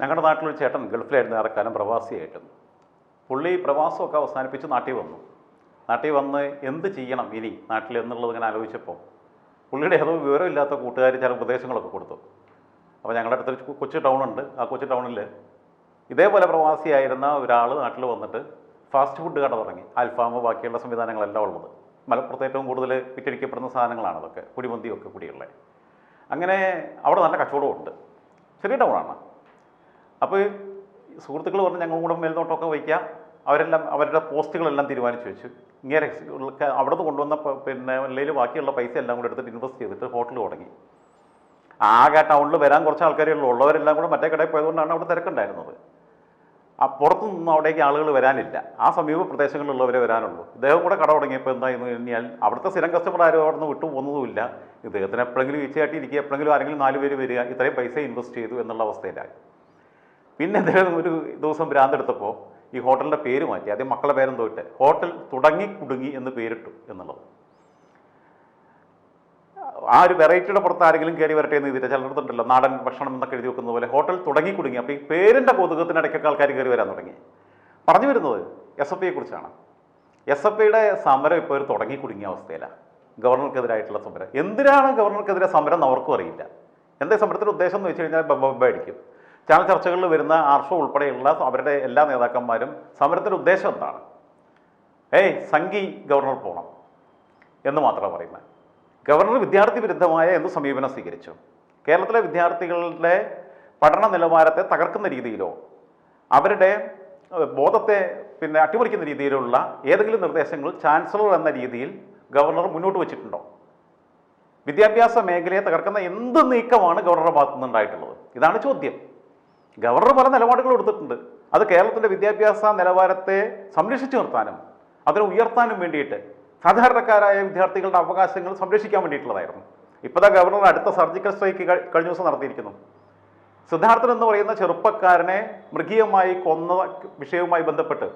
ഞങ്ങളുടെ നാട്ടിലൊരു ചേട്ടൻ ഗൾഫിലായിരുന്നു ഏറെക്കാലം പ്രവാസിയായിട്ടും പുള്ളി പ്രവാസമൊക്കെ അവസാനിപ്പിച്ച് നാട്ടിൽ വന്നു. നാട്ടിൽ വന്ന് എന്ത് ചെയ്യണം ഇനി നാട്ടിൽ എന്നുള്ളത് ഇങ്ങനെ ആലോചിച്ചപ്പോൾ പുള്ളിയുടെ ഏതോ വിവരമില്ലാത്ത കൂട്ടുകാർ ചില ഉപദേശങ്ങളൊക്കെ കൊടുത്തു. അപ്പോൾ ഞങ്ങളുടെ അടുത്തൊരു കൊച്ചു ടൗൺ ഉണ്ട് ആ കൊച്ചു ടൗണിൽ ഇതേപോലെ പ്രവാസിയായിരുന്ന ഒരാൾ നാട്ടിൽ വന്നിട്ട് ഫാസ്റ്റ് ഫുഡ് കട തുടങ്ങി. അൽഫാമ് ബാക്കിയുള്ള സംവിധാനങ്ങളെല്ലാം ഉള്ളത്. മലപ്പുറത്ത് ഏറ്റവും കൂടുതൽ വിറ്റഴിക്കപ്പെടുന്ന സാധനങ്ങളാണ് അതൊക്കെ. കുടിമന്തിയൊക്കെ കൂടിയുള്ളത് അങ്ങനെ അവിടെ നല്ല കച്ചവടമുണ്ട് ചെറിയ ടൗണാണ്. അപ്പോൾ സുഹൃത്തുക്കൾ പറഞ്ഞ് ഞങ്ങളും കൂടെ മേൽനോട്ടമൊക്കെ വയ്ക്കുക അവരെല്ലാം അവരുടെ പോസ്റ്റുകളെല്ലാം തീരുമാനിച്ചു വെച്ചു. ഇങ്ങനെ അവിടെ നിന്ന് കൊണ്ടുവന്ന പിന്നെ അല്ലെങ്കിൽ ബാക്കിയുള്ള പൈസ എല്ലാം കൂടെ എടുത്തിട്ട് ഇൻവെസ്റ്റ് ചെയ്തിട്ട് ഹോട്ടൽ തുടങ്ങി. ആകെ ടൗണിൽ വരാൻ കുറച്ച് ആൾക്കാരേ ഉള്ളൂ. ഉള്ളവരെല്ലാം കൂടെ മറ്റേ കടയിൽ പോയതുകൊണ്ടാണ് അവിടെ തിരക്കുണ്ടായിരുന്നത്. ആ പുറത്തു നിന്ന് അവിടേക്ക് ആളുകൾ വരാനില്ല. ആ സമീപ പ്രദേശങ്ങളിലുള്ളവരെ വരാനുള്ളൂ. ഇദ്ദേഹം കൂടെ കട തുടങ്ങിയപ്പോൾ എന്തായിരുന്നു? കഴിഞ്ഞാൽ അവിടുത്തെ സ്ഥിരം കസ്റ്റമർ ആരും അവിടെ നിന്ന് വിട്ടു പോകുന്നതുമില്ല. ഇദ്ദേഹത്തിന് എപ്പോഴെങ്കിലും വീഴ്ചയായിട്ട് ഇരിക്കുക. എപ്പോഴെങ്കിലും ആരെങ്കിലും നാല് പേര് വരിക. ഇത്രയും പൈസ ഇൻവെസ്റ്റ് ചെയ്തു എന്നുള്ള അവസ്ഥയിലായി. പിന്നെ അദ്ദേഹം ഒരു ദിവസം ഭ്രാന്തെടുത്തപ്പോൾ ഈ ഹോട്ടലിന്റെ പേര് മാറ്റി ആദ്യം മക്കളുടെ പേരെന്തോ ഇട്ട് ഹോട്ടൽ തുടങ്ങി കുടുങ്ങി എന്ന് പേരിട്ടു എന്നുള്ളത്. ആ ഒരു വെറൈറ്റിയുടെ പുറത്ത് ആരെങ്കിലും കയറി വരട്ടെ എന്ന് ഇതിന്റെ ചിലർത്തുണ്ടല്ലോ നാടൻ ഭക്ഷണം എന്നൊക്കെ എഴുതി വെക്കുന്ന പോലെ ഹോട്ടൽ തുടങ്ങി കുടുങ്ങി. അപ്പോൾ ഈ പേരിന്റെ കൊതുകത്തിനിടയ്ക്കൊക്കെ ആൾക്കാർ കയറി വരാൻ തുടങ്ങി. പറഞ്ഞു വരുന്നത് എസ് എഫ് ഐയെക്കുറിച്ചാണ് എസ് എഫ് ഐയുടെ സമരം ഇപ്പോൾ ഒരു തുടങ്ങി കുടുങ്ങിയ അവസ്ഥയിലാണ് ഗവർണർക്കെതിരായിട്ടുള്ള സമരം. എന്തിനാണ് ഗവർണർക്കെതിരെ സമരം എന്ന് അവർക്കും അറിയില്ല. എന്താ സമരത്തിന്റെ ഉദ്ദേശം എന്ന് വെച്ച് കഴിഞ്ഞാൽ ബബ്ബ അടിക്കും. ചാനൽ ചർച്ചകളിൽ വരുന്ന ആർഷോ ഉൾപ്പെടെയുള്ള അവരുടെ എല്ലാ നേതാക്കന്മാരും സമരത്തിന്റെ ഉദ്ദേശം എന്താണ്? ഏയ് സംഘി ഗവർണർ പോകണം എന്ന് മാത്രമാണ് പറയുന്നത്. ഗവർണർ വിദ്യാർത്ഥി വിരുദ്ധമായ എന്ത് സമീപനം സ്വീകരിച്ചു? കേരളത്തിലെ വിദ്യാർത്ഥികളുടെ പഠന നിലവാരത്തെ തകർക്കുന്ന രീതിയിലോ അവരുടെ ബോധത്തെ പിന്നെ അട്ടിമറിക്കുന്ന രീതിയിലുള്ള ഏതെങ്കിലും നിർദ്ദേശങ്ങൾ ചാൻസലർ എന്ന രീതിയിൽ ഗവർണർ മുന്നോട്ട് വച്ചിട്ടുണ്ടോ? വിദ്യാഭ്യാസ മേഖലയെ തകർക്കുന്ന എന്ത് നീക്കമാണ് ഗവർണറുടെ ഭാഗത്തുനിന്നുണ്ടായിട്ടുള്ളത്? ഇതാണ് ചോദ്യം. ഗവർണർ പല നിലപാടുകൾ എടുത്തിട്ടുണ്ട്. അത് കേരളത്തിന്റെ വിദ്യാഭ്യാസ നിലവാരത്തെ സംരക്ഷിച്ചു നിർത്താനും അതിനെ ഉയർത്താനും വേണ്ടിയിട്ട് സാധാരണക്കാരായ വിദ്യാർത്ഥികളുടെ അവകാശങ്ങൾ സംരക്ഷിക്കാൻ വേണ്ടിയിട്ടുള്ളതായിരുന്നു. ഇപ്പോഴത്തെ ഗവർണർ അടുത്ത സർജിക്കൽ സ്ട്രൈക്ക് കഴിഞ്ഞ ദിവസം നടത്തിയിരിക്കുന്നു. സിദ്ധാർത്ഥൻ എന്ന് പറയുന്ന ചെറുപ്പക്കാരനെ മൃഗീയമായി കൊന്ന വിഷയവുമായി ബന്ധപ്പെട്ട്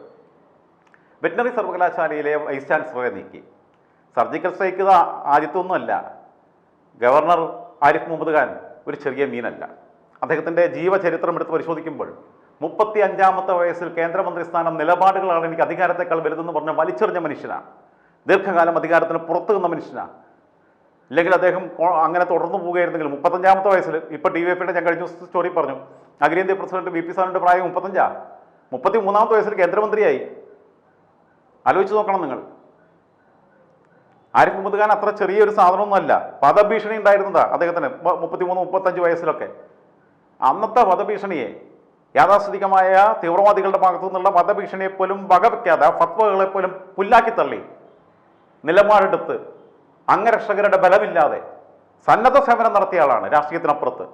വെറ്റിനറി സർവകലാശാലയിലെ വൈസ് ചാൻസലറെ നീക്കി. സർജിക്കൽ സ്ട്രൈക്ക് ആദ്യത്തൊന്നുമല്ല. ഗവർണർ ആരിഫ് മുഹമ്മദ് ഖാൻ ഒരു ചെറിയ മീനല്ല. അദ്ദേഹത്തിന്റെ ജീവചരിത്രം എടുത്ത് പരിശോധിക്കുമ്പോൾ മുപ്പത്തി അഞ്ചാമത്തെ വയസ്സിൽ കേന്ദ്രമന്ത്രി സ്ഥാനം നിലപാടുകളാണ് എനിക്ക് അധികാരത്തെക്കാൾ വലുതെന്ന് പറഞ്ഞ വലിച്ചെറിഞ്ഞ മനുഷ്യനാണ് ദീർഘകാലം അധികാരത്തിന് പുറത്തു നിന്ന മനുഷ്യനാണ് ഇല്ലെങ്കിൽ അദ്ദേഹം അങ്ങനെ തുടർന്നു പോവുകയായിരുന്നെങ്കിൽ മുപ്പത്തഞ്ചാമത്തെ വയസ്സിൽ ഇപ്പോൾ ഡി വൈ എഫിയുടെ ഞാൻ കഴിഞ്ഞ സ്റ്റോറി പറഞ്ഞു. അഖിലേന്ത്യാ പ്രസിഡന്റ് ബി പി സാറിന്റെ പ്രായം മുപ്പത്തഞ്ചാ. മുപ്പത്തി മൂന്നാമത്തെ വയസ്സിൽ കേന്ദ്രമന്ത്രിയായി. ആലോചിച്ച് നോക്കണം നിങ്ങൾ. ആരിഫ് മുഹമ്മദ് ഖാൻ അത്ര ചെറിയൊരു സാധനമൊന്നുമല്ല. പദഭീഷണി ഉണ്ടായിരുന്നതാ അദ്ദേഹത്തിന്. മുപ്പത്തിമൂന്ന് മുപ്പത്തഞ്ച് വയസ്സിലൊക്കെ. അന്നത്തെ വധഭീഷണിയെ യാഥാസ്ഥിതികമായ തീവ്രവാദികളുടെ ഭാഗത്തു നിന്നുള്ള വധഭീഷണിയെ പോലും വകവെക്കാതെ ആ ഫത്വകളെ പോലും പുല്ലാക്കി തള്ളി. നിലപാടെടുത്ത് അംഗരക്ഷകരുടെ ബലമില്ലാതെ സന്നദ്ധ സേവനം നടത്തിയ ആളാണ് രാഷ്ട്രീയത്തിനപ്പുറത്ത്.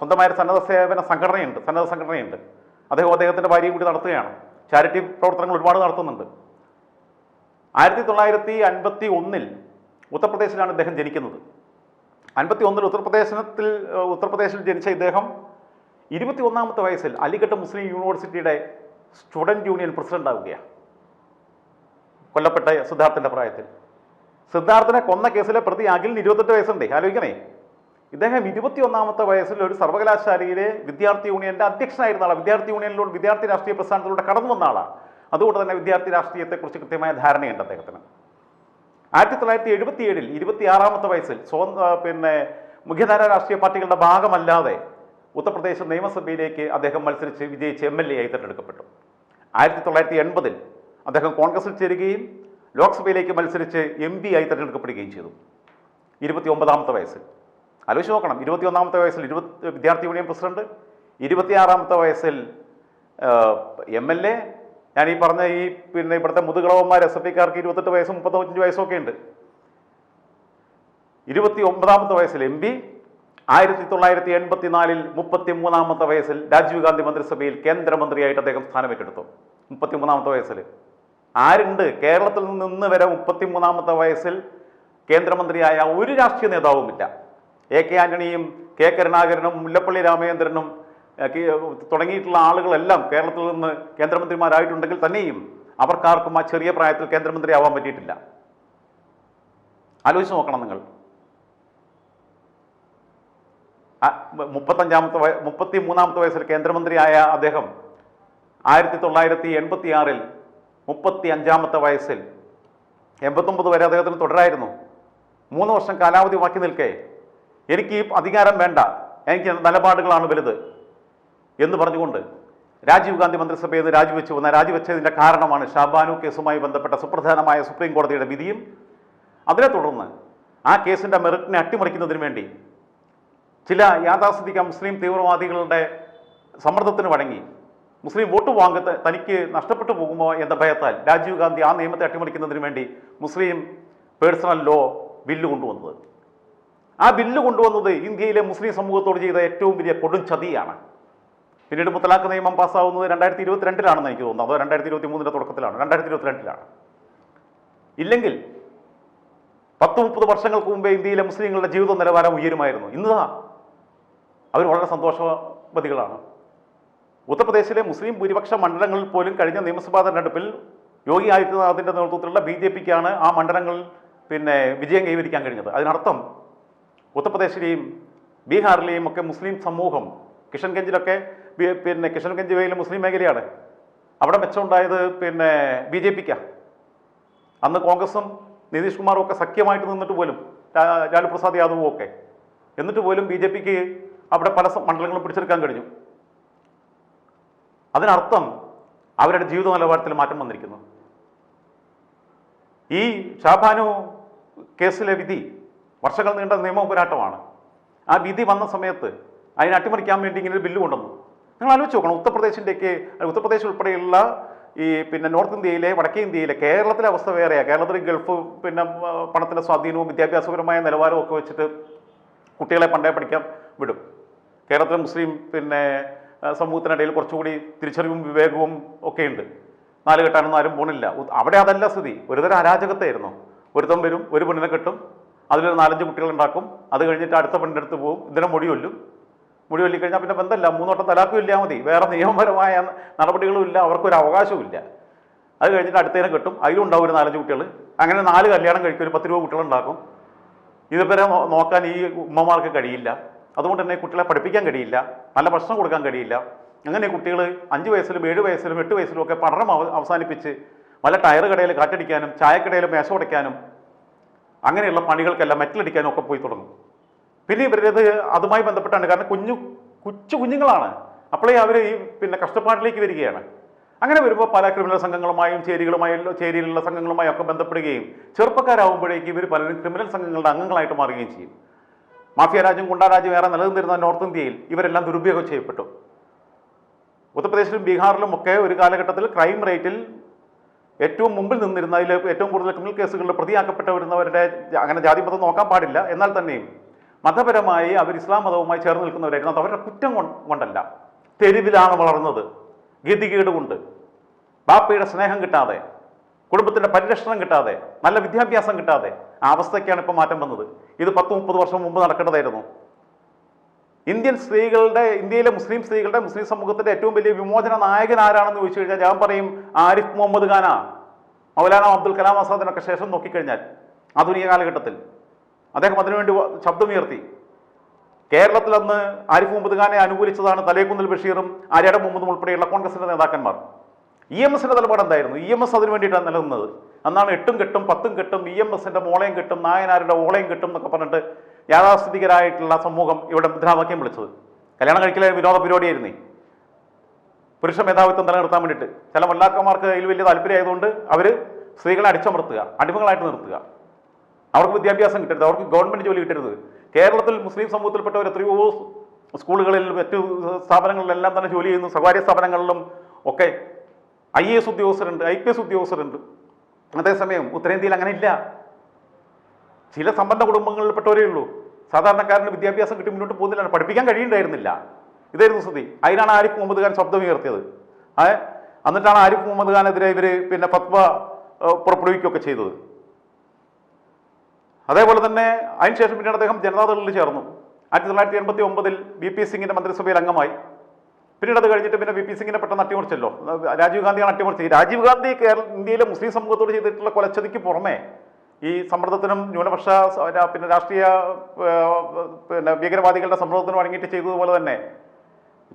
സ്വന്തമായ സന്നദ്ധ സേവന സംഘടനയുണ്ട് സന്നദ്ധ സംഘടനയുണ്ട്. അദ്ദേഹം അദ്ദേഹത്തിന്റെ ഭാര്യയും കൂടി നടത്തുകയാണ്. ചാരിറ്റി പ്രവർത്തനങ്ങൾ ഒരുപാട് നടത്തുന്നുണ്ട്. ആയിരത്തി തൊള്ളായിരത്തി അൻപത്തി ഒന്നിൽ ഉത്തർപ്രദേശിലാണ് ഇദ്ദേഹം ജനിക്കുന്നത്. അൻപത്തി ഒന്നിൽ ഉത്തർപ്രദേശത്തിൽ ഉത്തർപ്രദേശിൽ ജനിച്ച ഇദ്ദേഹം ഇരുപത്തി ഒന്നാമത്തെ വയസ്സിൽ അലിഗഡ് മുസ്ലിം യൂണിവേഴ്സിറ്റിയുടെ സ്റ്റുഡന്റ് യൂണിയൻ പ്രസിഡന്റ് ആവുകയാണ് കൊല്ലപ്പെട്ട സിദ്ധാർത്ഥിന്റെ പ്രായത്തിൽ. സിദ്ധാർത്ഥനെ കൊന്ന കേസിലെ പ്രതി അഖിലിന് ഇരുപത്തെട്ട് വയസ്സുണ്ടേ. ആലോചിക്കണേ. ഇദ്ദേഹം ഇരുപത്തി ഒന്നാമത്തെ വയസ്സിൽ ഒരു സർവകലാശാലയിലെ വിദ്യാർത്ഥി യൂണിയന്റെ അധ്യക്ഷനായിരുന്ന ആളാണ് വിദ്യാർത്ഥി യൂണിയനിലൂടെ വിദ്യാർത്ഥി രാഷ്ട്രീയ പ്രസ്ഥാനത്തിലൂടെ കടന്നു വന്ന ആളാണ് അതുകൊണ്ട് തന്നെ വിദ്യാർത്ഥി രാഷ്ട്രീയത്തെക്കുറിച്ച് കൃത്യമായ ധാരണയുണ്ട് അദ്ദേഹത്തിന്. ആയിരത്തി തൊള്ളായിരത്തി എഴുപത്തി ഏഴിൽ ഇരുപത്തിയാറാമത്തെ വയസ്സിൽ സ്വന്ത പിന്നെ മുഖ്യധാര രാഷ്ട്രീയ പാർട്ടികളുടെ ഭാഗമല്ലാതെ ഉത്തർപ്രദേശ് നിയമസഭയിലേക്ക് അദ്ദേഹം മത്സരിച്ച് വിജയിച്ച് എം എൽ എ ആയി തിരഞ്ഞെടുക്കപ്പെട്ടു. ആയിരത്തി തൊള്ളായിരത്തി എൺപതിൽ അദ്ദേഹം കോൺഗ്രസിൽ ചേരുകയും ലോക്സഭയിലേക്ക് മത്സരിച്ച് എം പി ആയി തിരഞ്ഞെടുക്കപ്പെടുകയും ചെയ്തു. ഇരുപത്തി ഒമ്പതാമത്തെ വയസ്സിൽ. ആലോചിച്ച് നോക്കണം. ഇരുപത്തി ഒന്നാമത്തെ വയസ്സിൽ ഇരുപത്തി വിദ്യാർത്ഥി യൂണിയൻ പ്രസിഡന്റ് ഇരുപത്തിയാറാമത്തെ വയസ്സിൽ എം എൽ എ. ഞാൻ ഈ പറഞ്ഞ ഈ പിന്നെ ഇവിടുത്തെ മുതുകളവന്മാർ എസ് എഫ് ഐക്കാർക്ക് ഇരുപത്തെട്ട് വയസ്സും മുപ്പത്തഞ്ച് വയസ്സൊക്കെ ഉണ്ട്. ഇരുപത്തി ഒമ്പതാമത്തെ വയസ്സിൽ എം പി ആയിരത്തി തൊള്ളായിരത്തി എൺപത്തിനാലിൽ മുപ്പത്തി മൂന്നാമത്തെ വയസ്സിൽ രാജീവ് ഗാന്ധി മന്ത്രിസഭയിൽ കേന്ദ്രമന്ത്രിയായിട്ട് അദ്ദേഹം സ്ഥാനമേറ്റെടുത്തു. മുപ്പത്തി മൂന്നാമത്തെ വയസ്സിൽ. ആരുണ്ട്? കേരളത്തിൽ നിന്ന് വരെ മുപ്പത്തി മൂന്നാമത്തെ വയസ്സിൽ കേന്ദ്രമന്ത്രിയായ ഒരു രാഷ്ട്രീയ നേതാവുമില്ല. എ കെ ആന്റണിയും കെ കരുണാകരനും മുല്ലപ്പള്ളി രാമചന്ദ്രനും തുടങ്ങിയിട്ടുള്ള ആളുകളെല്ലാം കേരളത്തിൽ നിന്ന് കേന്ദ്രമന്ത്രിമാരായിട്ടുണ്ടെങ്കിൽ തന്നെയും അവർക്കാർക്കും ആ ചെറിയ പ്രായത്തിൽ കേന്ദ്രമന്ത്രി ആവാൻ പറ്റിയിട്ടില്ല. ആലോചിച്ച് നോക്കണം നിങ്ങൾ ആ, മു- മുപ്പത്തഞ്ചാമത്തെ വയ മുപ്പത്തി മൂന്നാമത്തെ വയസ്സിൽ കേന്ദ്രമന്ത്രിയായ അദ്ദേഹം ആയിരത്തി തൊള്ളായിരത്തി എൺപത്തി ആറിൽ മുപ്പത്തി അഞ്ചാമത്തെ വയസ്സിൽ എൺപത്തൊമ്പത് വരെ അദ്ദേഹത്തിന് തുടരായിരുന്നു. മൂന്ന് വർഷം കാലാവധി ബാക്കി നിൽക്കേ. എനിക്ക് ഈ അധികാരം വേണ്ട. എനിക്ക് നിലപാടുകളാണ് വലുത് എന്ന് പറഞ്ഞുകൊണ്ട് രാജീവ് ഗാന്ധി മന്ത്രിസഭയിൽ നിന്ന് രാജിവെച്ചു വന്ന രാജിവെച്ചതിന്റെ കാരണമാണ് ഷാബാനു കേസുമായി ബന്ധപ്പെട്ട സുപ്രധാനമായ സുപ്രീം കോടതിയുടെ വിധിയും. അതിനെ തുടർന്ന് ആ കേസിന്റെ മെറിറ്റിനെ അട്ടിമറിക്കുന്നതിന് വേണ്ടി ചില യാഥാസ്ഥിതിക മുസ്ലിം തീവ്രവാദികളുടെ സമ്മർദ്ദത്തിന് വഴങ്ങി. മുസ്ലിം വോട്ട് വാങ്ങത്ത് തനിക്ക് നഷ്ടപ്പെട്ടു പോകുമോ എന്ന ഭയത്താൽ രാജീവ് ഗാന്ധി ആ നിയമത്തെ അട്ടിമറിക്കുന്നതിന് വേണ്ടി മുസ്ലിം പേഴ്സണൽ ലോ ബില്ല് കൊണ്ടുവന്നത്. ആ ബില്ല് കൊണ്ടുവന്നത് ഇന്ത്യയിലെ മുസ്ലിം സമൂഹത്തോട് ചെയ്ത ഏറ്റവും വലിയ കൊടും ചതിയാണ്. പിന്നീട് മുത്തലാഖ് നിയമം പാസ്സാവുന്നത് രണ്ടായിരത്തി ഇരുപത്തിരണ്ടിലാണെന്ന് എനിക്ക് തോന്നുന്നു. അതോ രണ്ടായിരത്തി ഇരുപത്തി മൂന്നിന്റെ തുടക്കത്തിലാണ്. രണ്ടായിരത്തി ഇരുപത്തിരണ്ടിലാണ് ഇല്ലെങ്കിൽ പത്ത് മുപ്പത് വർഷങ്ങൾക്ക് മുമ്പേ ഇന്ത്യയിലെ മുസ്ലിങ്ങളുടെ ജീവിത നിലവാരം ഉയരുമായിരുന്നു. ഇന്നതാ അവർ വളരെ സന്തോഷവതികളാണ്. ഉത്തർപ്രദേശിലെ മുസ്ലിം ഭൂരിപക്ഷ മണ്ഡലങ്ങളിൽ പോലും കഴിഞ്ഞ നിയമസഭാ തെരഞ്ഞെടുപ്പിൽ യോഗി ആദിത്യനാഥിന്റെ നേതൃത്വത്തിലുള്ള ബി ജെ പിക്കാണ് ആ മണ്ഡലങ്ങളിൽ പിന്നെ വിജയം കൈവരിക്കാൻ കഴിഞ്ഞത്. അതിനർത്ഥം ഉത്തർപ്രദേശിലെയും ബീഹാറിലെയും ഒക്കെ മുസ്ലിം സമൂഹം കിഷൻഗഞ്ചിലൊക്കെ പിന്നെ കിഷൻഗഞ്ച് വേയിലെ മുസ്ലിം മേഖലയാണ്. അവിടെ മെച്ചമുണ്ടായത് പിന്നെ ബി ജെ പിക്കാണ് അന്ന് കോൺഗ്രസും നിതീഷ് കുമാറും ഒക്കെ സഖ്യമായിട്ട് നിന്നിട്ട് പോലും ലാലു പ്രസാദ് യാദവും ഒക്കെ. എന്നിട്ട് പോലും ബി ജെ പിക്ക് അവിടെ പല മണ്ഡലങ്ങളും പിടിച്ചെടുക്കാൻ കഴിഞ്ഞു. അതിനർത്ഥം അവരുടെ ജീവിത നിലവാരത്തിൽ മാറ്റം വന്നിരിക്കുന്നു. ഈ ഷാബാനു കേസിലെ വിധി വർഷങ്ങൾ നീണ്ട നിയമ പോരാട്ടമാണ്. ആ വിധി വന്ന സമയത്ത് അതിനെ അട്ടിമറിക്കാൻ വേണ്ടി ഇങ്ങനെ ഒരു ബില്ല് കൊണ്ടുവന്നു. നിങ്ങൾ ആലോചിച്ച് നോക്കണം ഉത്തർപ്രദേശിന്റെയൊക്കെ ഉത്തർപ്രദേശ് ഉൾപ്പെടെയുള്ള ഈ പിന്നെ നോർത്ത് ഇന്ത്യയിലെ വടക്കേ ഇന്ത്യയിലെ കേരളത്തിലെ അവസ്ഥ വേറെയാണ് കേരളത്തിൽ ഗൾഫ് പിന്നെ പണത്തിന്റെ സ്വാധീനവും വിദ്യാഭ്യാസപരമായ നിലവാരവും ഒക്കെ വെച്ചിട്ട് കുട്ടികളെ പണ്ടേ പഠിക്കാൻ വിടും. കേരളത്തിലെ മുസ്ലിം പിന്നെ സമൂഹത്തിനിടയിൽ കുറച്ചുകൂടി തിരിച്ചറിവും വിവേകവും ഒക്കെ ഉണ്ട് നാല് കെട്ടാനൊന്നും ആരും പോണില്ല. അവിടെ അതല്ല സ്ഥിതി. ഒരുതരം അരാജകത്തായിരുന്നു ഒരുത്തം വരും ഒരു പെണ്ണിനെ കെട്ടും അതിലൊരു നാലഞ്ച് കുട്ടികൾ ഉണ്ടാക്കും അത് കഴിഞ്ഞിട്ട് അടുത്ത പെണ്ണിന്റെ അടുത്ത് പോകും ഇതിനെ മുടി കൊല്ലും. മുടി കൊല്ലിക്കഴിഞ്ഞാൽ പിന്നെ ബന്ധമില്ല. മൂന്നോട്ടം തലാക്കും ഇല്ലാ മതി. വേറെ നിയമപരമായ നടപടികളും ഇല്ല. അവർക്കൊരു അവകാശവും ഇല്ല. അത് കഴിഞ്ഞിട്ട് അടുത്തതിനെ കെട്ടും. അതിലും ഉണ്ടാവും ഒരു നാലഞ്ച് കുട്ടികൾ അങ്ങനെ നാല് കല്യാണം കഴിക്കും. ഒരു പത്ത് രൂപ കുട്ടികളുണ്ടാക്കും. ഇതുവരെ നോ- നോക്കാൻ ഈ ഉമ്മമാർക്ക് കഴിയില്ല. അതുകൊണ്ട് തന്നെ കുട്ടികളെ പഠിപ്പിക്കാൻ കഴിയില്ല നല്ല ഭക്ഷണം കൊടുക്കാൻ കഴിയില്ല. അങ്ങനെ കുട്ടികൾ അഞ്ച് വയസ്സിലും ഏഴ് വയസ്സിലും എട്ട് വയസ്സിലും ഒക്കെ പഠനം അവ- അവസാനിപ്പിച്ച് വല്ല ടയർ കടയിൽ കാറ്റടിക്കാനും ചായക്കടയിൽ മേശ ഉടയ്ക്കാനും അങ്ങനെയുള്ള പണികൾക്കെല്ലാം മെറ്റലടിക്കാനും ഒക്കെ പോയി തുടങ്ങും. പിന്നെ ഇവരത് അതുമായി ബന്ധപ്പെട്ടാണ്. കാരണം കുഞ്ഞു കൊച്ചു കുഞ്ഞുങ്ങളാണ്. അപ്പോഴേ അവർ ഈ പിന്നെ കഷ്ടപ്പാടിലേക്ക് വരികയാണ്. അങ്ങനെ വരുമ്പോൾ പല ക്രിമിനൽ സംഘങ്ങളുമായും ചേരികളുമായും ചേരിയിലുള്ള സംഘങ്ങളുമായും ഒക്കെ ബന്ധപ്പെടുകയും ചെറുപ്പക്കാരാകുമ്പോഴേക്കും ഇവർ പലരും ക്രിമിനൽ സംഘങ്ങളുടെ അംഗങ്ങളായിട്ട് മാറുകയും ചെയ്യും. മാഫിയ രാജ്യം ഗുണ്ടാ രാജ്യം ഏറെ നിലനിന്നിരുന്ന നോർത്ത് ഇന്ത്യയിൽ ഇവരെല്ലാം ദുരുപയോഗം ചെയ്യപ്പെട്ടു. ഉത്തർപ്രദേശിലും ബീഹാറിലും ഒക്കെ ഒരു കാലഘട്ടത്തിൽ ക്രൈം റേറ്റിൽ ഏറ്റവും മുമ്പിൽ നിന്നിരുന്ന അതിൽ ഏറ്റവും കൂടുതൽ ക്രിമിനൽ കേസുകളിൽ പ്രതിയാക്കപ്പെട്ടവരുന്നവരുടെ അങ്ങനെ ജാതി മതം നോക്കാൻ പാടില്ല. എന്നാൽ തന്നെയും മതപരമായി അവർ ഇസ്ലാം മതവുമായി ചേർന്ന് നിൽക്കുന്നവരായിരുന്നു. അത് അവരുടെ കുറ്റം കൊണ്ടല്ല. തെരുവിലാണ് വളർന്നത്. ഗതികേട് കൊണ്ട് ബാപ്പയുടെ സ്നേഹം കിട്ടാതെ. കുടുംബത്തിന്റെ പരിരക്ഷണം കിട്ടാതെ നല്ല വിദ്യാഭ്യാസം കിട്ടാതെ ആ അവസ്ഥയ്ക്കാണ് ഇപ്പോൾ മാറ്റം വന്നത്. ഇത് പത്ത് മുപ്പത് വർഷം മുമ്പ് നടക്കേണ്ടതായിരുന്നു. ഇന്ത്യൻ സ്ത്രീകളുടെ ഇന്ത്യയിലെ മുസ്ലിം സ്ത്രീകളുടെ മുസ്ലിം സമൂഹത്തിന്റെ ഏറ്റവും വലിയ വിമോചന നായകൻ ആരാണെന്ന് ചോദിച്ചു കഴിഞ്ഞാൽ ഞാൻ പറയും ആരിഫ് മുഹമ്മദ് ഖാന. മൗലാന അബ്ദുൽ കലാം ആസാദിനൊക്കെ ശേഷം നോക്കിക്കഴിഞ്ഞാൽ ആധുനിക കാലഘട്ടത്തിൽ അദ്ദേഹം അതിനുവേണ്ടി ശബ്ദമുയർത്തി. കേരളത്തിൽ അന്ന് ആരിഫ് മുഹമ്മദ് ഖാനെ അനുകൂലിച്ചതാണ് തലേക്കുന്നിൽ ബഷീറും ആര്യാട മുഹമ്മദും ഉൾപ്പെടെയുള്ള കോൺഗ്രസിന്റെ നേതാക്കന്മാർ. ഇ എം എസിന്റെ നിലപാട് എന്തായിരുന്നു? ഇ എം എസ് അതിന് വേണ്ടിയിട്ടാണ് നിലനിന്നത്. അന്നാണ് എട്ടും കെട്ടും പത്തും കെട്ടും ഇ എം എസിന്റെ മോളയും കെട്ടും നായനാരുടെ ഓളയും കെട്ടും എന്നൊക്കെ പറഞ്ഞിട്ട് യാഥാസ്ഥിതികരായിട്ടുള്ള സമൂഹം ഇവിടെ മുദ്രാവാക്യം വിളിച്ചത്. കല്യാണം കഴിക്കലെ വിനോദ പരിപാടിയായിരുന്നേ. പുരുഷ മേധാവിത്വം നിലനിർത്താൻ വേണ്ടിയിട്ട്. ചില മല്ലാക്കന്മാർക്ക് അതിൽ വലിയ താല്പര്യമായതുകൊണ്ട് അവർ സ്ത്രീകളെ അടിച്ചമർത്തുക അടിമകളായിട്ട് നിർത്തുക. അവർക്ക് വിദ്യാഭ്യാസം കിട്ടരുത് അവർക്ക് ഗവൺമെന്റ് ജോലി കിട്ടരുത്. കേരളത്തിൽ മുസ്ലിം സമൂഹത്തിൽപ്പെട്ടവർ എത്രയോ സ്കൂളുകളിൽ മറ്റു സ്ഥാപനങ്ങളിലെല്ലാം തന്നെ ജോലി ചെയ്യുന്നു സ്വകാര്യ സ്ഥാപനങ്ങളിലും ഒക്കെ ഐ എ എസ് ഉദ്യോഗസ്ഥരുണ്ട് ഐ പി എസ് ഉദ്യോഗസ്ഥരുണ്ട്. അതേസമയം ഉത്തരേന്ത്യയിൽ അങ്ങനെ ഇല്ല. ചില സമ്പന്ന കുടുംബങ്ങളിൽപ്പെട്ടവരേ ഉള്ളൂ. സാധാരണക്കാരന് വിദ്യാഭ്യാസം കിട്ടി മുന്നോട്ട് പോകുന്നില്ല പഠിപ്പിക്കാൻ കഴിയുണ്ടായിരുന്നില്ല. ഇതായിരുന്നു സ്ഥിതി. അതിനാണ് ആരിഫ് മുഹമ്മദ് ഖാൻ ശബ്ദം ഉയർത്തിയത്. ഏ? എന്നിട്ടാണ് ആരിഫ് മുഹമ്മദ് ഖാനെതിരെ ഇവർ പിന്നെ ഫത്വ പുറപ്പെടുവിക്കുകയൊക്കെ ചെയ്തത്. അതേപോലെ തന്നെ അതിനുശേഷം പിന്നീട് അദ്ദേഹം ജനതാദളിൽ ചേർന്നു. ആയിരത്തി തൊള്ളായിരത്തി എൺപത്തി ഒമ്പതിൽ ബി പി സിംഗിന്റെ മന്ത്രിസഭയിൽ അംഗമായി. പിന്നീട് അത് കഴിഞ്ഞിട്ട് പിന്നെ വി പി സിംഗിനെ പെട്ടെന്ന് അട്ടിമറിച്ചല്ലോ. രാജീവ് ഗാന്ധിയാണ് അട്ടിമറിച്ചത്. രാജീവ് ഗാന്ധി കേരള ഇന്ത്യയിലെ മുസ്ലിം സമൂഹത്തോട് ചെയ്തിട്ടുള്ള കൊലച്ചതിക്ക് പുറമേ ഈ സമ്മർദ്ദത്തിനും ന്യൂനപക്ഷ പിന്നെ രാഷ്ട്രീയ പിന്നെ ഭീകരവാദികളുടെ സമ്മർദ്ദത്തിനും അടങ്ങിയിട്ട് ചെയ്തതുപോലെ തന്നെ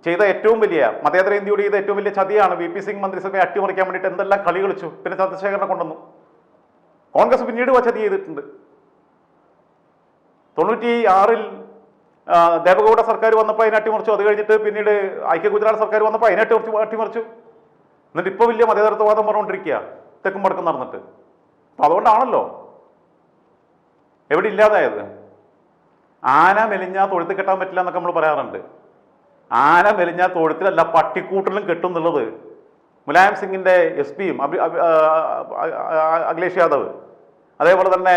ചെയ്ത ഏറ്റവും വലിയ മതേതര ഇന്ത്യയോട് ചെയ്ത ഏറ്റവും വലിയ ചതിയാണ് വി പി സിംഗ് മന്ത്രിസഭയെ അട്ടിമറിക്കാൻ വേണ്ടിയിട്ട് എന്തെല്ലാം കളി കളിച്ചു. പിന്നെ ചന്ദ്രശേഖരനെ കൊണ്ടുവന്നു. കോൺഗ്രസ് പിന്നീട് ചതി ചെയ്തിട്ടുണ്ട്. തൊണ്ണൂറ്റി ആറിൽ ദേവഗൗഡ സർക്കാർ വന്നപ്പോൾ അതിനെ അട്ടിമറിച്ചു. അത് കഴിഞ്ഞിട്ട് പിന്നീട് ഐക്യ ഗുജറാത്ത് സർക്കാർ വന്നപ്പോൾ അതിനെ അട്ടിമറിച്ചു അട്ടിമറിച്ചു. എന്നിട്ട് ഇപ്പോൾ വലിയ മതേതരത്വവാദം പറഞ്ഞുകൊണ്ടിരിക്കുക. തെക്കും വടക്കും നടന്നിട്ട്. അപ്പം അതുകൊണ്ടാണല്ലോ. എവിടെ ഇല്ലാതായത്? ആന മെലിഞ്ഞാൽ തൊഴുത്ത് കെട്ടാൻ പറ്റില്ല എന്നൊക്കെ നമ്മൾ പറയാറുണ്ട്. ആന മെലിഞ്ഞാൽ തൊഴുത്തിലല്ല പട്ടിക്കൂട്ടിലും കെട്ടും എന്നുള്ളത്. മുലായം സിംഗിന്റെ എസ് പിയും അഖിലേഷ് യാദവ്. അതേപോലെ തന്നെ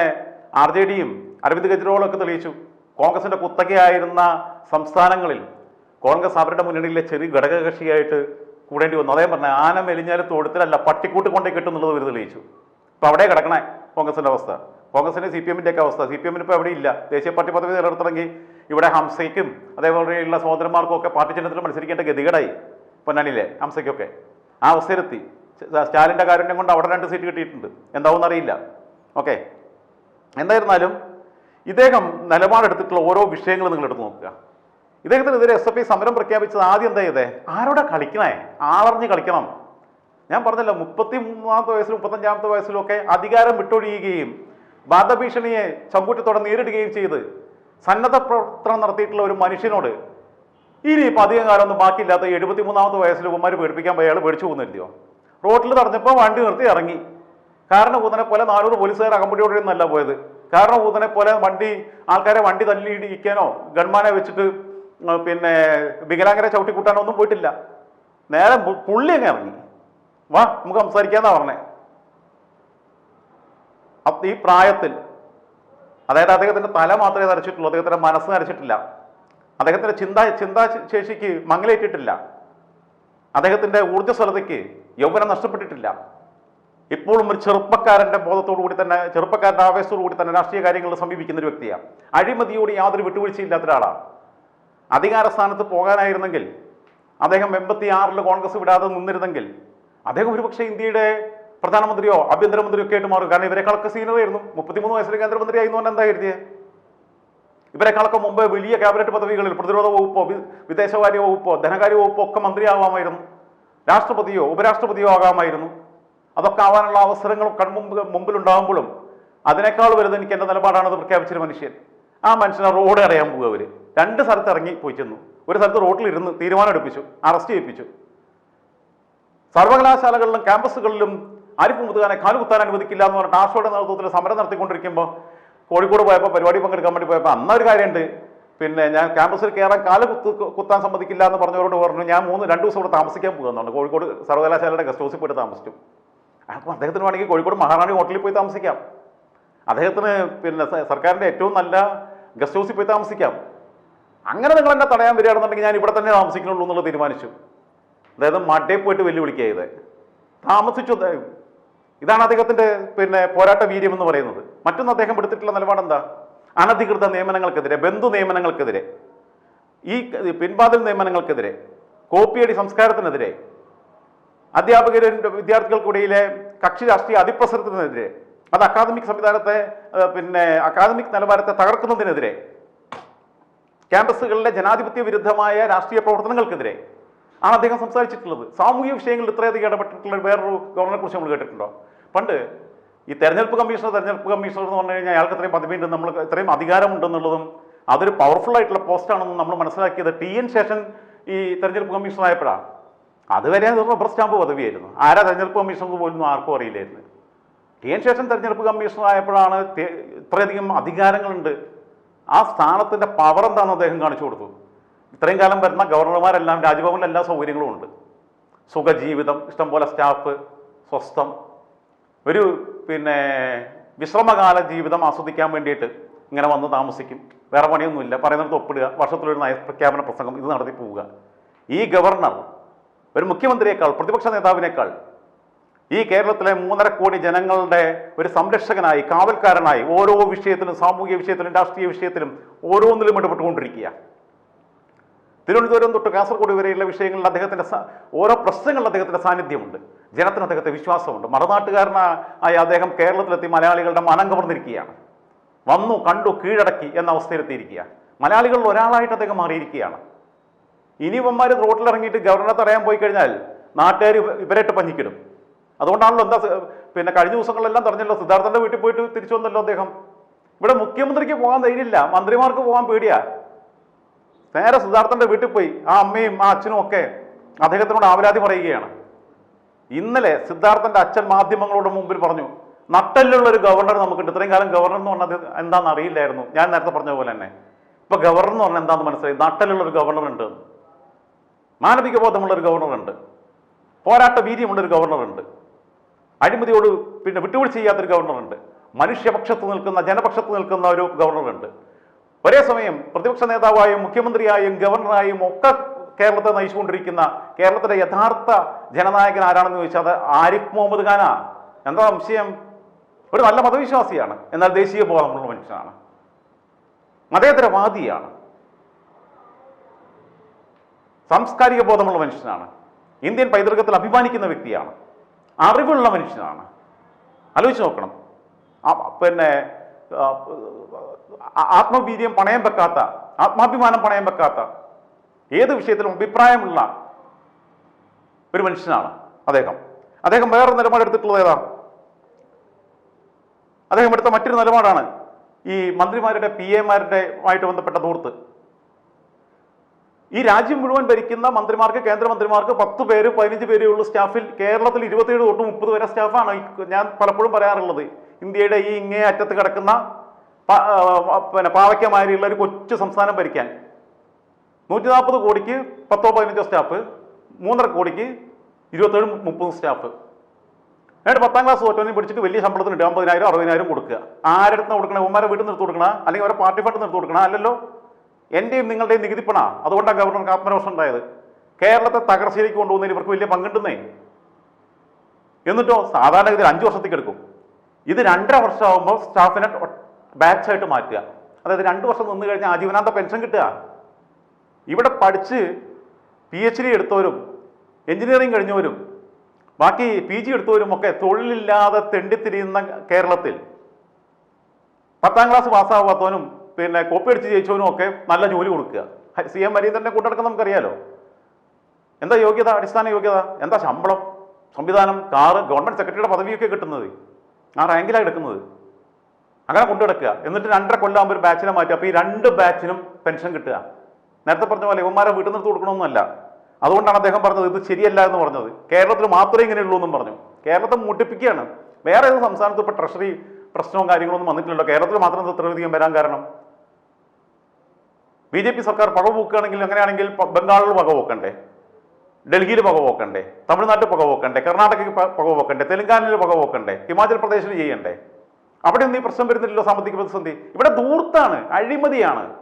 ആർ ജെ ഡിയും അരവിന്ദ് കെജ്രിവാളും ഒക്കെ തെളിയിച്ചു. കോൺഗ്രസിന്റെ കുത്തകയായിരുന്ന സംസ്ഥാനങ്ങളിൽ കോൺഗ്രസ് അവരുടെ മുന്നണിയിലെ ചെറിയ ഘടകകക്ഷിയായിട്ട് കൂടേണ്ടി വന്നു. അതേ പറഞ്ഞ ആന മെലിഞ്ഞാൽ തൊഴുത്തിലല്ല പട്ടിക്കൂട്ട് കൊണ്ടേ കിട്ടും എന്നുള്ളത് ഇവർ തെളിയിച്ചു. ഇപ്പൊ അവിടെ കിടക്കണേ കോൺഗ്രസിന്റെ അവസ്ഥ. കോൺഗ്രസിന്റെ സി പി എമ്മിന്റെ ഒക്കെ അവസ്ഥ. സി പി എമ്മിന് ഇപ്പോൾ എവിടെ ഇല്ല. ദേശീയ പാർട്ടി പദവി നിലനിർത്തണമെങ്കിൽ ഇവിടെ ഹംസയ്ക്കും അതേപോലെയുള്ള സഹോദരന്മാർക്കും ഒക്കെ പാർട്ടി ചിഹ്നത്തിൽ മത്സരിക്കേണ്ട ഗതികേടായി പൊന്നാനിയിലെ ഹംസയ്ക്കൊക്കെ. ആ അവസ്ഥയിലെത്തി. സ്റ്റാലിന്റെ കാരുണ്യം കൊണ്ട് അവിടെ രണ്ട് സീറ്റ് കിട്ടിയിട്ടുണ്ട്. എന്താവും അറിയില്ല ഓക്കെ. എന്തായിരുന്നാലും ഇദ്ദേഹം നിലപാടെടുത്തിട്ടുള്ള ഓരോ വിഷയങ്ങൾ നിങ്ങൾ എടുത്ത് നോക്കുക. ഇദ്ദേഹത്തിനെതിരെ എസ് എഫ് ഐ സമരം പ്രഖ്യാപിച്ചത് ആദ്യം എന്താ ചെയ്തേ? ആരോടെ കളിക്കണേ? ആളറിഞ്ഞ് കളിക്കണം. ഞാൻ പറഞ്ഞല്ലോ മുപ്പത്തി മൂന്നാമത്തെ വയസ്സിലും മുപ്പത്തഞ്ചാമത്തെ വയസ്സിലും ഒക്കെ അധികാരം വിട്ടൊഴിയുകയും വാദഭീഷണിയെ ചങ്കൂറ്റത്തോടെ നേരിടുകയും ചെയ്ത് സന്നദ്ധ പ്രവർത്തനം നടത്തിയിട്ടുള്ള ഒരു മനുഷ്യനോട് ഇനിയിപ്പോൾ അധികം കാലമൊന്നും ബാക്കിയില്ലാത്ത എഴുപത്തി മൂന്നാമത്തെ വയസ്സിൽ ഉമ്മമാർ പേടിപ്പിക്കാൻ പോയി അയാൾ പേടിച്ചു പോകുന്നില്ലയോ റോട്ടിൽ തടഞ്ഞപ്പോൾ വണ്ടി നിർത്തി ഇറങ്ങി. കാരണം ഊതനെ പോലെ നാനൂറ് പോലീസുകാർ അകമ്പടിയോടെ ഒന്നല്ല പോയത്. കാരണം ഊതനെ പോലെ വണ്ടി ആൾക്കാരെ വണ്ടി തല്ലി ഇടിക്കാനോ ഗൺമാനെ വെച്ചിട്ട് പിന്നെ വികലാംഗരെ ചവിട്ടിക്കൂട്ടാനോ ഒന്നും പോയിട്ടില്ല. നേരെ പുള്ളി അങ്ങ് ഇറങ്ങി. വാ നമുക്ക് സംസാരിക്കാന്നാ പറഞ്ഞേ. ഈ പ്രായത്തിൽ അതായത് അദ്ദേഹത്തിന്റെ തല മാത്രമേ നരച്ചിട്ടുള്ളൂ അദ്ദേഹത്തിന്റെ മനസ്സ് നരച്ചിട്ടില്ല. അദ്ദേഹത്തിന്റെ ചിന്താ ചിന്താശേഷിക്ക് മങ്ങലേറ്റിട്ടില്ല. അദ്ദേഹത്തിന്റെ ഊർജസ്വലതയ്ക്ക് യൗവനം നഷ്ടപ്പെട്ടിട്ടില്ല. ഇപ്പോഴും ഒരു ചെറുപ്പക്കാരന്റെ ബോധത്തോടു കൂടി തന്നെ ചെറുപ്പക്കാരന്റെ ആവേശത്തോടു കൂടി തന്നെ രാഷ്ട്രീയ കാര്യങ്ങളിൽ സമീപിക്കുന്ന ഒരു വ്യക്തിയാണ്. അഴിമതിയോട് യാതൊരു വിട്ടുവീഴ്ചയില്ലാത്ത ഒരാളാണ്. അധികാര സ്ഥാനത്ത് പോകാനായിരുന്നെങ്കിൽ അദ്ദേഹം എൺപത്തി ആറിൽ കോൺഗ്രസ് വിടാതെ നിന്നിരുന്നെങ്കിൽ അദ്ദേഹം ഒരുപക്ഷെ ഇന്ത്യയുടെ പ്രധാനമന്ത്രിയോ ആഭ്യന്തരമന്ത്രിയോ ഒക്കെ ആയിട്ട് മാറും. കാരണം ഇവരെക്കാളൊക്കെ സീനിയർ ആയിരുന്നു. മുപ്പത്തിമൂന്ന് വയസ്സിൽ കേന്ദ്രമന്ത്രി ആയിരുന്നു എന്താ കരുതിയത് ഇവരെക്കാളൊക്കെ മുമ്പ് വലിയ ക്യാബിനറ്റ് പദവികളിൽ പ്രതിരോധ വകുപ്പോ വിദേശകാര്യ വകുപ്പോ ധനകാര്യ വകുപ്പോ ഒക്കെ മന്ത്രിയാവാമായിരുന്നു. രാഷ്ട്രപതിയോ ഉപരാഷ്ട്രപതിയോ ആകാമായിരുന്നു. അതൊക്കെ ആവാനുള്ള അവസരങ്ങൾ കൺമുമ്പ് മുമ്പിലുണ്ടാകുമ്പോഴും അതിനേക്കാൾ വലുത് എനിക്ക് എന്റെ നിലപാടാണെന്ന് പ്രഖ്യാപിച്ചൊരു മനുഷ്യൻ. ആ മനുഷ്യനെ റോഡ് അറിയാൻ പോകുക അവർ രണ്ട് സ്ഥലത്ത് ഇറങ്ങി പോയി ചെന്നു. ഒരു സ്ഥലത്ത് റോട്ടിൽ ഇരുന്ന് തീരുമാനം എടുപ്പിച്ചു. അറസ്റ്റ് ചെയ്യിപ്പിച്ചു. സർവകലാശാലകളിലും ക്യാമ്പസുകളിലും ആരിഫ് മുതുകാനെ കാലുകുത്താൻ അനുവദിക്കില്ല എന്ന് പറഞ്ഞിട്ട് ആശോയുടെ നേതൃത്വത്തിൽ സമരം നടത്തിക്കൊണ്ടിരിക്കുമ്പോൾ കോഴിക്കോട് പോയപ്പോൾ പരിപാടി പങ്കെടുക്കാൻ വേണ്ടി പോയപ്പോൾ അന്നൊരു കാര്യമുണ്ട്. പിന്നെ ഞാൻ ക്യാമ്പസിൽ കയറാൻ കാൽ കുത്ത് കുത്താൻ സമ്മതിക്കില്ല എന്ന് പറഞ്ഞവരോട് പറഞ്ഞു ഞാൻ മൂന്ന് രണ്ട് ദിവസം ഇവിടെ താമസിക്കാൻ പോകുന്നുണ്ട് കോഴിക്കോട് സർവകലാശാലയുടെ ഗസ്റ്റ് ഹൗസിൽ പോയിട്ട് താമസിച്ചു. അപ്പോൾ അദ്ദേഹത്തിന് വേണമെങ്കിൽ കോഴിക്കോട് മഹാറാണി ഹോട്ടലിൽ പോയി താമസിക്കാം. അദ്ദേഹത്തിന് പിന്നെ സർക്കാരിന്റെ ഏറ്റവും നല്ല ഗസ്റ്റ് ഹൗസിൽ പോയി താമസിക്കാം. അങ്ങനെ നിങ്ങൾ എന്നെ തടയാൻ വരികയാണെന്നുണ്ടെങ്കിൽ ഞാൻ ഇവിടെ തന്നെ താമസിക്കുന്നുള്ളൂ എന്നുള്ളത് തീരുമാനിച്ചു. അതായത് മഡേ പോയിട്ട് വെല്ലുവിളിക്കുക താമസിച്ചു. ഇതാണ് അദ്ദേഹത്തിന്റെ പിന്നെ പോരാട്ട വീര്യം എന്ന് പറയുന്നത്. മറ്റൊന്ന് അദ്ദേഹം എടുത്തിട്ടുള്ള നിലപാട് എന്താ അനധികൃത നിയമനങ്ങൾക്കെതിരെ ബന്ധു നിയമനങ്ങൾക്കെതിരെ ഈ പിൻവാതിൽ നിയമനങ്ങൾക്കെതിരെ കോപ്പിയടി സംസ്കാരത്തിനെതിരെ അധ്യാപകരുടെ വിദ്യാർത്ഥികൾക്കിടയിലെ കക്ഷി രാഷ്ട്രീയ അതിപ്രസരത്തിനെതിരെ അത് അക്കാദമിക് സംവിധാനത്തെ പിന്നെ അക്കാദമിക് നിലവാരത്തെ തകർക്കുന്നതിനെതിരെ ക്യാമ്പസുകളിലെ ജനാധിപത്യ വിരുദ്ധമായ രാഷ്ട്രീയ പ്രവർത്തനങ്ങൾക്കെതിരെ ആണ് അദ്ദേഹം സംസാരിച്ചിട്ടുള്ളത്. സാമൂഹിക വിഷയങ്ങളിൽ ഇത്രയധികം ഇടപെട്ടിട്ടുള്ള വേറൊരു ഗവർണറെ കുറിച്ച് നമ്മൾ കേട്ടിട്ടുണ്ടോ? പണ്ട് ഈ തെരഞ്ഞെടുപ്പ് കമ്മീഷണർ തെരഞ്ഞെടുപ്പ് കമ്മീഷണർ എന്ന് പറഞ്ഞു കഴിഞ്ഞാൽ അയാൾക്ക് ഇത്രയും പദവിയുണ്ട് നമ്മൾ ഇത്രയും അധികാരമുണ്ടെന്നുള്ളതും അതൊരു പവർഫുൾ ആയിട്ടുള്ള പോസ്റ്റാണെന്ന് നമ്മൾ മനസ്സിലാക്കിയത് ടി എൻ ശേഷൻ ഈ തെരഞ്ഞെടുപ്പ് കമ്മീഷണർ ആയപ്പോഴാണ് അതുവരെ അത് റബ്ബർ സ്റ്റാമ്പ് പദവിയായിരുന്നു. ആരാ തെരഞ്ഞെടുപ്പ് കമ്മീഷണർ പോലും ആർക്കും അറിയില്ലായിരുന്നു. ടി എൻ ശേഷൻ തെരഞ്ഞെടുപ്പ് കമ്മീഷണർ ആയപ്പോഴാണ് ഇത്രയധികം അധികാരങ്ങളുണ്ട്. ആ സ്ഥാനത്തിന്റെ പവർ എന്താണെന്ന് അദ്ദേഹം കാണിച്ചു കൊടുത്തു. ഇത്രയും കാലം വരുന്ന ഗവർണർമാരെല്ലാം രാജ്ഭവനിൽ എല്ലാ സൗകര്യങ്ങളും ഉണ്ട്. സുഖജീവിതം ഇഷ്ടംപോലെ സ്റ്റാഫ് സ്വസ്ഥം ഒരു പിന്നെ വിശ്രമകാല ജീവിതം ആസ്വദിക്കാൻ വേണ്ടിയിട്ട് ഇങ്ങനെ വന്ന് താമസിക്കും. വേറെ പണിയൊന്നുമില്ല. പറയുന്നിടത്ത് ഒപ്പിടുക വർഷത്തിലൊരു നയപ്രഖ്യാപന പ്രസംഗം ഇത് നടത്തി പോവുക. ഈ ഗവർണർ ഒരു മുഖ്യമന്ത്രിയേക്കാൾ പ്രതിപക്ഷ നേതാവിനേക്കാൾ ഈ കേരളത്തിലെ മൂന്നര കോടി ജനങ്ങളുടെ ഒരു സംരക്ഷകനായി കാവൽക്കാരനായി ഓരോ വിഷയത്തിലും സാമൂഹിക വിഷയത്തിലും രാഷ്ട്രീയ വിഷയത്തിലും ഓരോന്നിലും ഇടപെട്ടുകൊണ്ടിരിക്കുക തിരുവനന്തപുരം തൊട്ട് കാസർഗോഡ് വരെയുള്ള വിഷയങ്ങളിൽ അദ്ദേഹത്തിന്റെ ഓരോ പ്രശ്നങ്ങളിൽ അദ്ദേഹത്തിന്റെ സാന്നിധ്യമുണ്ട്. ജനത്തിന് അദ്ദേഹത്തെ വിശ്വാസമുണ്ട്. മറുനാട്ടുകാരനായ അദ്ദേഹം കേരളത്തിലെത്തി മലയാളികളുടെ മനം കവർന്നിരിക്കുകയാണ്. വന്നു കണ്ടു കീഴടക്കി എന്ന അവസ്ഥയിലെത്തിയിരിക്കുക മലയാളികളിൽ ഒരാളായിട്ട് അദ്ദേഹം മാറിയിരിക്കുകയാണ്. ഇനി ഇവന്മാർ റോട്ടിലിറങ്ങിയിട്ട് ഗവർണറെ തടയാൻ പോയി കഴിഞ്ഞാൽ നാട്ടുകാർ ഇവരായിട്ട് പഞ്ഞിക്കിടും. അതുകൊണ്ടാണല്ലോ എന്താ പിന്നെ കഴിഞ്ഞ ദിവസങ്ങളെല്ലാം പറഞ്ഞല്ലോ സിദ്ധാർത്ഥന്റെ വീട്ടിൽ പോയിട്ട് തിരിച്ചു വന്നല്ലോ അദ്ദേഹം. ഇവിടെ മുഖ്യമന്ത്രിക്ക് പോകാൻ ധൈര്യമില്ല മന്ത്രിമാർക്ക് പോകാൻ പേടിയാ. നേരെ സിദ്ധാർത്ഥന്റെ വീട്ടിൽ പോയി ആ അമ്മയും ആ അച്ഛനും ഒക്കെ അദ്ദേഹത്തിനോട് ആവലാതി പറയുകയാണ്. ഇന്നലെ സിദ്ധാർത്ഥന്റെ അച്ഛൻ മാധ്യമങ്ങളോട് മുമ്പിൽ പറഞ്ഞു നട്ടല്ലുള്ള ഒരു ഗവർണർ നമുക്കുണ്ട്. ഇത്രയും കാലം ഗവർണർ എന്ന് പറഞ്ഞത് എന്താണെന്ന് അറിയില്ലായിരുന്നു. ഞാൻ നേരത്തെ പറഞ്ഞ പോലെ തന്നെ. ഇപ്പൊ ഗവർണർ എന്ന് പറഞ്ഞാൽ എന്താണെന്ന് മനസ്സിലായി? നട്ടലുള്ള ഒരു ഗവർണർ ഉണ്ട്. മാനവിക ബോധമുള്ളൊരു ഗവർണറുണ്ട്. പോരാട്ട വീര്യമുള്ളൊരു ഗവർണറുണ്ട്. അഴിമതിയോട് പിന്നെ വിട്ടുവീഴ്ച ചെയ്യാത്തൊരു ഗവർണറുണ്ട്. മനുഷ്യപക്ഷത്ത് നിൽക്കുന്ന ജനപക്ഷത്ത് നിൽക്കുന്ന ഒരു ഗവർണറുണ്ട്. ഒരേ സമയം പ്രതിപക്ഷ നേതാവായും മുഖ്യമന്ത്രിയായും ഗവർണറായും ഒക്കെ കേരളത്തെ നയിച്ചുകൊണ്ടിരിക്കുന്ന കേരളത്തിലെ യഥാർത്ഥ ജനനായകൻ ആരാണെന്ന് ചോദിച്ചാൽ അത് ആരിഫ് മുഹമ്മദ് ഖാനാ. എന്താ സംശയം? ഒരു നല്ല മതവിശ്വാസിയാണ്. എന്നാൽ ദേശീയ ബോധമുള്ള മനുഷ്യനാണ്. മതേതരവാദിയാണ്. സാംസ്കാരിക ബോധമുള്ള മനുഷ്യനാണ്. ഇന്ത്യൻ പൈതൃകത്തിൽ അഭിമാനിക്കുന്ന വ്യക്തിയാണ്. അറിവുള്ള മനുഷ്യനാണ്. ആലോചിച്ച് നോക്കണം. പിന്നെ ആത്മവീര്യം പണയം വെക്കാത്ത ആത്മാഭിമാനം പണയം വെക്കാത്ത ഏത് വിഷയത്തിലും അഭിപ്രായമുള്ള ഒരു മനുഷ്യനാണ് അദ്ദേഹം. അദ്ദേഹം വേറെ നിലപാടെടുത്തിട്ടുള്ളത് ഏതാ? അദ്ദേഹം എടുത്ത മറ്റൊരു നിലപാടാണ് ഈ മന്ത്രിമാരുടെ പി എമാരുടെ ആയിട്ട് ബന്ധപ്പെട്ട ദൂർത്ത്. ഈ രാജ്യം മുഴുവൻ ഭരിക്കുന്ന മന്ത്രിമാർക്ക് കേന്ദ്രമന്ത്രിമാർക്ക് പത്ത് പേര് പതിനഞ്ച് പേരേ ഉള്ളൂ സ്റ്റാഫിൽ. കേരളത്തിൽ ഇരുപത്തിയേഴ് തൊട്ട് മുപ്പത് വരെ സ്റ്റാഫാണ് ഞാൻ പലപ്പോഴും പറയാറുള്ളത്. ഇന്ത്യയുടെ ഈ ഇങ്ങേ അറ്റത്ത് കിടക്കുന്ന പിന്നെ പാവയ്ക്കമാരിയുള്ള ഒരു കൊച്ചു സംസ്ഥാനം ഭരിക്കാൻ. നൂറ്റി നാൽപ്പത് കോടിക്ക് പത്തോ പതിനഞ്ചോ സ്റ്റാഫ്. മൂന്നര കോടിക്ക് ഇരുപത്തേഴ് മുപ്പത് സ്റ്റാഫ്. എന്നിട്ട് പത്താം ക്ലാസ് തോറ്റവനെ പിടിച്ചിട്ട് വലിയ ശമ്പളത്തിന് ഇട്ട് അമ്പതിനായിരം അറുപതിനായിരം കൊടുക്കുക. ആരുടെ കൊടുക്കണേ? ഉമ്മാരെ വീട്ടിൽ നിർത്തി കൊടുക്കണ? അല്ലെങ്കിൽ അവരെ പാർട്ടി ഫണ്ട് നിർത്തി കൊടുക്കണ? അല്ലല്ലോ. എന്റെയും നിങ്ങളുടെയും നികുതി പണ അതുകൊണ്ടാണ് ഗവർണർക്ക് ആത്മരോഷം ഉണ്ടായത്. കേരളത്തെ തകർച്ചയിലേക്ക് കൊണ്ടുപോകുന്നതിന് ഇവർക്ക് വലിയ പങ്കുണ്ടെന്നേ. എന്നിട്ടോ സാധാരണഗതിയിൽ അഞ്ച് വർഷത്തേക്ക് എടുക്കും. ഇത് രണ്ടര വർഷമാകുമ്പോൾ സ്റ്റാഫിനെ ബാച്ചായിട്ട് മാറ്റുക. അതായത് രണ്ട് വർഷം നിന്ന് കഴിഞ്ഞാൽ ആജീവനാന്ത പെൻഷൻ കിട്ടുക. ഇവിടെ പഠിച്ച് പി എച്ച് ഡി എടുത്തവരും എഞ്ചിനീയറിംഗ് കഴിഞ്ഞവരും ബാക്കി പി ജി എടുത്തവരും ഒക്കെ തൊഴിലില്ലാതെ തെണ്ടിത്തിരിയുന്ന കേരളത്തിൽ പത്താം ക്ലാസ് പാസ്സാവാത്തവനും പിന്നെ കോപ്പി അടിച്ച് ജയിച്ചവനും ഒക്കെ നല്ല ജോലി കൊടുക്കുക. സി എം ഹരീന്ദ്രന്റെ കൂട്ടടക്കം നമുക്കറിയാലോ. എന്താ യോഗ്യത? അടിസ്ഥാന യോഗ്യത? എന്താ ശമ്പളം? സംവിധാനം കാറ് ഗവൺമെന്റ് സെക്രട്ടറിയുടെ പദവിയൊക്കെ കിട്ടുന്നത്. ആ റാങ്കിലാണ് എടുക്കുന്നത്. അങ്ങനെ കൊണ്ടുനടക്കുക എന്നിട്ട് രണ്ടര കൊല്ലാകുമ്പോൾ ഒരു ബാച്ചിനെ മാറ്റുക. അപ്പോൾ ഈ രണ്ട് ബാച്ചിനും പെൻഷൻ കിട്ടുക. നേരത്തെ പറഞ്ഞ പോലെ ഇവന്മാരെ വീട്ടിൽ നിർത്തി കൊടുക്കണമെന്നല്ല അതുകൊണ്ടാണ് അദ്ദേഹം പറഞ്ഞത് ഇത് ശരിയല്ല എന്ന് പറഞ്ഞത്. കേരളത്തിൽ മാത്രമേ ഇങ്ങനെയുള്ളൂ എന്നും പറഞ്ഞു. കേരളത്തെ മുട്ടിപ്പിക്കുകയാണ്. വേറെ ഏത് സംസ്ഥാനത്ത് ഇപ്പോൾ ട്രഷറി പ്രശ്നവും കാര്യങ്ങളൊന്നും വന്നിട്ടില്ലല്ലോ. കേരളത്തിൽ മാത്രം ഇത് ഇത്രയധികം വരാൻ കാരണം. ബി ജെ പി സർക്കാർ പക പോക്കുകയാണെങ്കിൽ അങ്ങനെയാണെങ്കിൽ ബംഗാളിൽ പക പോക്കണ്ടേ? ഡൽഹിയിൽ പക പോക്കണ്ടേ? തമിഴ്നാട്ടിൽ പക പോക്കണ്ടേ? കർണാടകയ്ക്ക് പ- പക പോക്കണ്ടേ? തെലങ്കാനയിൽ പക പോക്കണ്ടേ? ഹിമാചൽ പ്രദേശിൽ ചെയ്യണ്ടേ? അവിടെ ഒന്നും ഈ പ്രശ്നം വരുന്നില്ലല്ലോ സാമ്പത്തിക പ്രതിസന്ധി. ഇവിടെ ദൂർത്താണ് അഴിമതിയാണ്.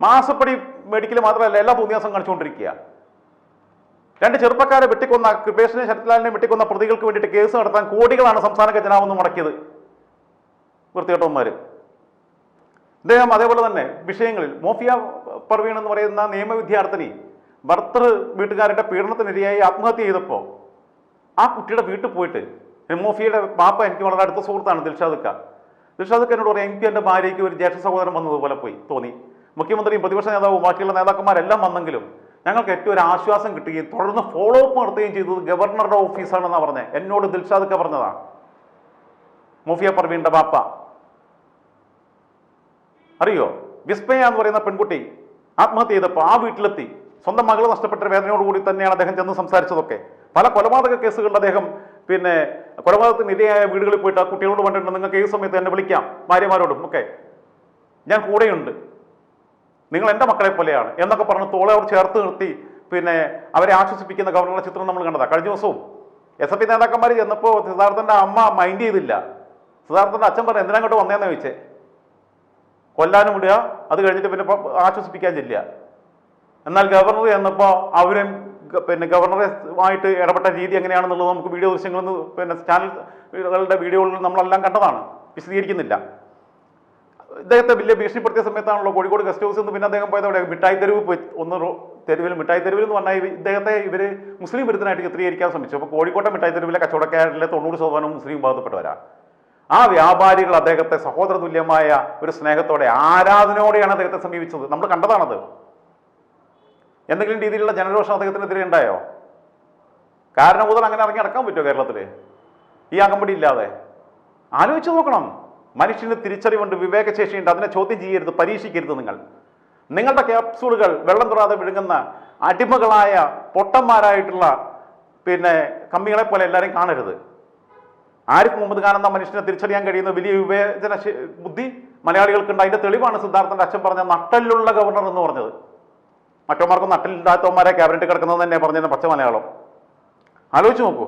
മാസപ്പടി മെഡിക്കൽ മാത്രമല്ല എല്ലാ തോന്നിയാസം കാണിച്ചുകൊണ്ടിരിക്കുക. രണ്ട് ചെറുപ്പക്കാരെ വെട്ടിക്കൊന്ന കൃപേഷിനെ ശരത്ലാലിനെ വെട്ടിക്കൊന്ന പ്രതികൾക്ക് വേണ്ടിയിട്ട് കേസ് നടത്താൻ കോടികളാണ് സംസ്ഥാന ഖജനാവെന്ന് മുടക്കിയത്. വൃത്തികെട്ടവന്മാർ ഇദ്ദേഹം അതേപോലെ തന്നെ വിഷയങ്ങളിൽ മോഫിയ പർവീൺ എന്ന് പറയുന്ന നിയമ വിദ്യാർത്ഥിനി ഭർത്തൃ വീട്ടുകാരുടെ പീഡനത്തിനിരയായി ആത്മഹത്യ ചെയ്തപ്പോൾ ആ കുട്ടിയുടെ വീട്ടിൽ പോയിട്ട് മോഫിയയുടെ പാപ്പ എനിക്ക് വളരെ അടുത്ത സുഹൃത്താണ് ദിൽഷാദുക്ക. ദിൽഷാദുക്ക എന്നോട് പറയാം എനിക്ക് എന്റെ ഭാര്യയ്ക്ക് ഒരു ജ്യേഷ്ഠ സഹോദരൻ വന്നതുപോലെ പോയി തോന്നി. മുഖ്യമന്ത്രിയും പ്രതിപക്ഷ നേതാവും ബാക്കിയുള്ള നേതാക്കന്മാരെല്ലാം വന്നെങ്കിലും ഞങ്ങൾക്ക് ഏറ്റവും ഒരു ആശ്വാസം കിട്ടുകയും തുടർന്ന് ഫോളോ അപ്പ് നടത്തുകയും ചെയ്തത് ഗവർണറുടെ ഓഫീസാണെന്നാണ് പറഞ്ഞത് എന്നോട് ദിൽഷാദുക്ക പറഞ്ഞതാണ് മുഫിയ പർവീന്റെ ബാപ്പ. അറിയോ? വിസ്മയ എന്ന് പറയുന്ന പെൺകുട്ടി ആത്മഹത്യ ചെയ്തപ്പോൾ ആ വീട്ടിലെത്തി. സ്വന്തം മകൾ നഷ്ടപ്പെട്ട വേദനയോടുകൂടി തന്നെയാണ് അദ്ദേഹം ചെന്ന് സംസാരിച്ചതൊക്കെ. പല കൊലപാതക കേസുകളിൽ അദ്ദേഹം പിന്നെ കൊലപാതകത്തിന് ഇരയായ വീടുകളിൽ പോയിട്ട് ആ കുട്ടികളോട് പറഞ്ഞിട്ടുണ്ട് നിങ്ങൾക്ക് ഏത് സമയത്ത് എന്നെ വിളിക്കാം ഭാര്യമാരോടും. ഒക്കെ. ഞാൻ കൂടെയുണ്ട്. നിങ്ങൾ എന്റെ മക്കളെ പോലെയാണ് എന്നൊക്കെ പറഞ്ഞ് തോളെ അവർ ചേർത്ത് നിർത്തി പിന്നെ അവരെ ആശ്വസിപ്പിക്കുന്ന ഗവർണറുടെ ചിത്രം നമ്മൾ കണ്ടതാണ് കഴിഞ്ഞ ദിവസവും എസ് എഫ് പി നേതാക്കന്മാർ ചെന്നപ്പോൾ സിദ്ധാർത്ഥന്റെ അമ്മ മൈൻഡ് ചെയ്തില്ല. സിദ്ധാർത്ഥന്റെ അച്ഛൻ പറഞ്ഞു എന്തിനാ അങ്ങോട്ട് വന്നേന്ന് ചോദിച്ചേ? കൊല്ലാനും വിടുക അത് കഴിഞ്ഞിട്ട് പിന്നെ ആശ്വസിപ്പിക്കാൻ ചെല്ലുക. എന്നാൽ ഗവർണർ എന്നപ്പോൾ അവരും പിന്നെ ഗവർണറുമായിട്ട് ഇടപെട്ട രീതി എങ്ങനെയാണെന്നുള്ളത് നമുക്ക് വീഡിയോ ദൃശ്യങ്ങളിൽ നിന്ന് പിന്നെ ചാനലുകളുടെ വീഡിയോകളിൽ നമ്മളെല്ലാം കണ്ടതാണ് വിശദീകരിക്കുന്നില്ല. ഇദ്ദേഹത്തെ വലിയ ഭീഷണിപ്പെടുത്തിയ സമയത്താണല്ലോ കോഴിക്കോട് ഗസ്റ്റ് ഹൗസിൽ നിന്ന് പിന്നെ അദ്ദേഹം പോയത് അവിടെ മിഠായി തെരുവ് ഒന്ന് തെരുവിൽ മിഠായി തെരുവിൽ എന്ന് പറഞ്ഞാൽ ഇദ്ദേഹത്തെ ഇവർ മുസ്ലിം വിരുദ്ധനായിട്ട് ചിത്രീകരിക്കാൻ ശ്രമിച്ചു. അപ്പോൾ കോഴിക്കോട്ടെ മിഠായി തെരുവിലെ കച്ചവടക്കാരിലെ തൊണ്ണൂറ് ശതമാനം മുസ്ലിം വിഭാഗത്തിൽപ്പെട്ടവരാ. ആ വ്യാപാരികൾ അദ്ദേഹത്തെ സഹോദര തുല്യമായ ഒരു സ്നേഹത്തോടെ ആരാധനയോടെയാണ് അദ്ദേഹത്തെ സമീപിച്ചത്? നമ്മൾ കണ്ടതാണത്. എന്തെങ്കിലും രീതിയിലുള്ള ജനരോഷം അദ്ദേഹത്തിനെതിരെ ഉണ്ടായോ? കാരണം മുതൽ അങ്ങനെ ഇറങ്ങി നടക്കാൻ പറ്റുമോ കേരളത്തിൽ ഈ അകമ്പടി ഇല്ലാതെ. ആലോചിച്ച് നോക്കണം. മനുഷ്യന് തിരിച്ചറിവുണ്ട് വിവേകശേഷിയുണ്ട്. അതിനെ ചോദ്യം ചെയ്യരുത് പരീക്ഷിക്കരുത് നിങ്ങൾ. നിങ്ങളുടെ ക്യാപ്സൂളുകൾ വെള്ളം തൊടാതെ വിഴുങ്ങുന്ന അടിമകളായ പൊട്ടന്മാരായിട്ടുള്ള പിന്നെ കമ്മികളെ പോലെ എല്ലാവരെയും കാണരുത്. ആരിഫ് മുഹമ്മദ് ഖാൻ എന്ന മനുഷ്യനെ തിരിച്ചറിയാൻ കഴിയുന്ന വലിയ വിവേചന ബുദ്ധി മലയാളികൾക്കുണ്ട്. അതിന്റെ തെളിവാണ് സിദ്ധാർത്ഥന്റെ അച്ഛൻ പറഞ്ഞ നട്ടലുള്ള ഗവർണർ എന്ന് പറഞ്ഞത്. മറ്റോമാർക്കും നട്ടലില്ലാത്തവന്മാരെ ക്യാബിനറ്റ് കിടക്കുന്നത് തന്നെ പറഞ്ഞത് പച്ച മലയാളം. ആലോചിച്ച് നോക്കൂ.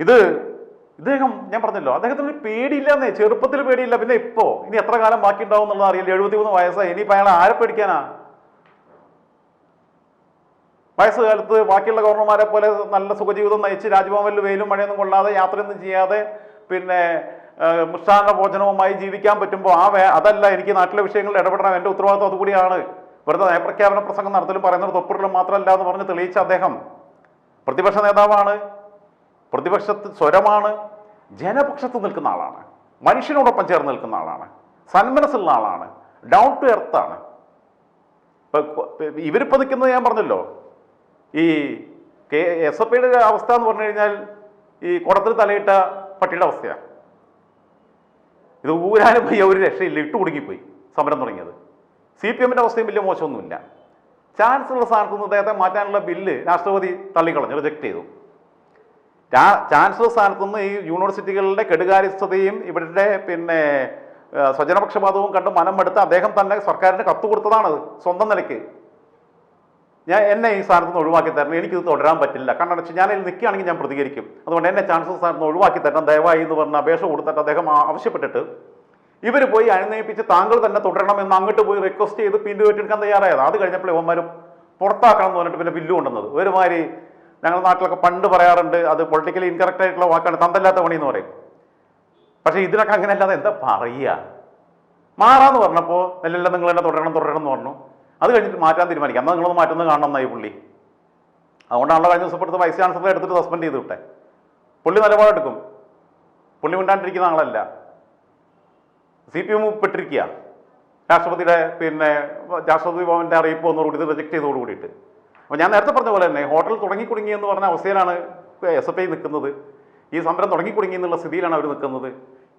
ഇത് ഇദ്ദേഹം ഞാൻ പറഞ്ഞല്ലോ അദ്ദേഹത്തിന് പേടിയില്ല എന്നേ. ചെറുപ്പത്തിൽ പേടിയില്ല. പിന്നെ ഇപ്പോ? ഇനി എത്ര കാലം ബാക്കി ഉണ്ടാവും എന്നുള്ളത് അറിയില്ല. എഴുപത്തി മൂന്ന് വയസ്സായി. ഇനിയിപ്പോൾ അയാൾ ആരെ പേടിക്കാനാ? വയസ്സുകാലത്ത് ബാക്കിയുള്ള ഗവർണർമാരെ പോലെ നല്ല സുഖജീവിതം നയിച്ച് രാജ്ഭവനിൽ വെയിലും മഴയൊന്നും കൊള്ളാതെ യാത്രയൊന്നും ചെയ്യാതെ പിന്നെ ആ, മിഷ്ടാന്ന ഭോജനവുമായി ജീവിക്കാൻ പറ്റുമ്പോൾ ആ അതല്ല എനിക്ക് നാട്ടിലെ വിഷയങ്ങളിൽ ഇടപെടണം. എന്റെ ഉത്തരവാദിത്വം അതുകൂടിയാണ്. വെറുതെ നയപ്രഖ്യാപന പ്രസംഗം നടത്തലും പറയുന്നത് തൊപ്പുറിലും മാത്രമല്ല എന്ന് പറഞ്ഞ് തെളിയിച്ച അദ്ദേഹം പ്രതിപക്ഷ നേതാവാണ്. പ്രതിപക്ഷത്ത് സ്വരമാണ്. ജനപക്ഷത്ത് നിൽക്കുന്ന ആളാണ്. മനുഷ്യനോടൊപ്പം ചേർന്ന് നിൽക്കുന്ന ആളാണ്. സന്മനസ്സുള്ള ആളാണ്. ഡൗൺ ടു എർത്താണ് ആണ്. ഇവർ ഇവരിപ്പോ നിൽക്കുന്നത് ഞാൻ പറഞ്ഞല്ലോ. ഈ കെ എസ് എഫ് ഐയുടെ അവസ്ഥ എന്ന് പറഞ്ഞു കഴിഞ്ഞാൽ ഈ കുടത്തിൽ തലയിട്ട പട്ടിയുടെ അവസ്ഥയാണ്. ഇത് ഊരാനും പോയി ഒരു രക്ഷയില്ല ഇട്ട് കുടുങ്ങിപ്പോയി സമരം തുടങ്ങിയത്. സി പി എമ്മിന്റെ അവസ്ഥയും വലിയ മോശമൊന്നുമില്ല. ചാൻസലർ സ്ഥാനത്ത് നിന്ന് അദ്ദേഹത്തെ മാറ്റാനുള്ള ബില്ല് രാഷ്ട്രപതി തള്ളിക്കളഞ്ഞു റിജക്ട് ചെയ്തു. ചാൻസലർ സ്ഥാനത്ത് നിന്ന് ഈ യൂണിവേഴ്സിറ്റികളുടെ കെടുകാര്യസ്ഥതയും ഇവരുടെ പിന്നെ സ്വജനപക്ഷപാതവും കണ്ട് മനം എടുത്ത് അദ്ദേഹം തന്നെ സർക്കാരിന് കത്ത് കൊടുത്തതാണത് സ്വന്തം നിലയ്ക്ക്. ഞാൻ എന്നെ ഈ സ്ഥാനത്ത് നിന്ന് ഒഴിവാക്കി തരണം. എനിക്കിത് തുടരാൻ പറ്റില്ല. കാരണം വെച്ചാൽ ഞാൻ ഇതിൽ നിൽക്കുകയാണെങ്കിൽ ഞാൻ പ്രതികരിക്കും. അതുകൊണ്ട് എന്നെ ചാൻസ് സ്ഥാനത്ത് നിന്ന് ഒഴിവാക്കി തരണം. ദയവായി എന്ന് പറഞ്ഞ അപേക്ഷ കൊടുത്തിട്ട് അദ്ദേഹം ആവശ്യപ്പെട്ടിട്ട് ഇവർ പോയി അനുനയിപ്പിച്ച് താങ്കൾ തന്നെ തുടരണം എന്ന് അങ്ങോട്ട് പോയി റിക്വസ്റ്റ് ചെയ്ത് പിന്തു ഏറ്റെടുക്കാൻ തയ്യാറായത്. അത് കഴിഞ്ഞപ്പോൾ ഇവന്മാരും പുറത്താക്കണം എന്ന് പറഞ്ഞിട്ട് പിന്നെ ബില്ല് കൊണ്ടുവന്നത്. ഒരുമാതിരി ഞങ്ങളുടെ നാട്ടിലൊക്കെ പണ്ട് പറയാറുണ്ട് അത് പൊളിറ്റിക്കലി ഇൻകറക്റ്റ് ആയിട്ടുള്ള വാക്കാണ് തന്തല്ലാത്ത പണി എന്ന് പറയും. പക്ഷേ ഇതിനൊക്കെ അങ്ങനെ അല്ലാതെ എന്താ പറയുക? മാറാന്ന് പറഞ്ഞപ്പോൾ അല്ലല്ല നിങ്ങൾ തന്നെ തുടരണം തുടരണം എന്ന് പറഞ്ഞു. അത് കഴിഞ്ഞിട്ട് മാറ്റാൻ തീരുമാനിക്കാം. എന്നാൽ നിങ്ങളൊന്ന് മാറ്റുന്നത് കാണണം എന്നായി പുള്ളി. അതുകൊണ്ടാണല്ലോ കഴിഞ്ഞ ദിവസം എടുത്ത് വൈസ് ചാൻസലറെ എടുത്തിട്ട് സസ്പെൻഡ് ചെയ്ത് വിട്ടെ. പുള്ളി നിലപാടെടുക്കും പുള്ളി മിണ്ടാണ്ടിരിക്കുന്ന ആളല്ല. സി പി എം പെട്ടിരിക്കുക. രാഷ്ട്രപതിയുടെ പിന്നെ രാഷ്ട്രപതി ഭവന്റെ അറിയിപ്പ് വന്നതോടുകൂടി ഇത് റിജക്ട് ചെയ്തോട് കൂടിയിട്ട് അപ്പോൾ ഞാൻ നേരത്തെ പറഞ്ഞ പോലെ തന്നെ ഹോട്ടൽ തുടങ്ങി കുടുങ്ങി എന്ന് പറഞ്ഞ അവസ്ഥയിലാണ് എസ് എഫ് ഐ നിൽക്കുന്നത്. ഈ സമരം തുടങ്ങി കുടുങ്ങി എന്നുള്ള സ്ഥിതിയിലാണ് അവർ നിൽക്കുന്നത്.